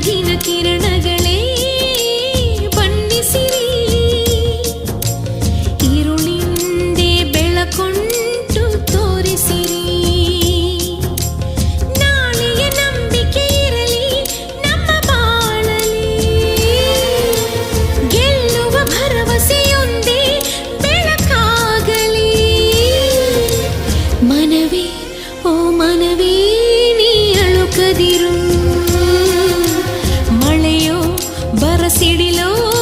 ಬೆಳಗಿನ ಕಿರಣಗಳೇ ಬಣ್ಣಿಸಿರಿ. ಈರುಳಿಂದೆ ಬೆಳಕೊಂಡು ತೋರಿಸಿರಿ. ನಾಳೆಯ ನಂಬಿಕೆ ಇರಲಿ, ನಮ್ಮ ಬಾಳಲಿ. ಗೆಲ್ಲುವ ಭರವಸೆಯೊಂದೇ ಬೆಳಕಾಗಲಿ. ಮನವಿ, ಓ ಮನವಿ, ನೀ ಅಳುಕದಿರು. వేడిలో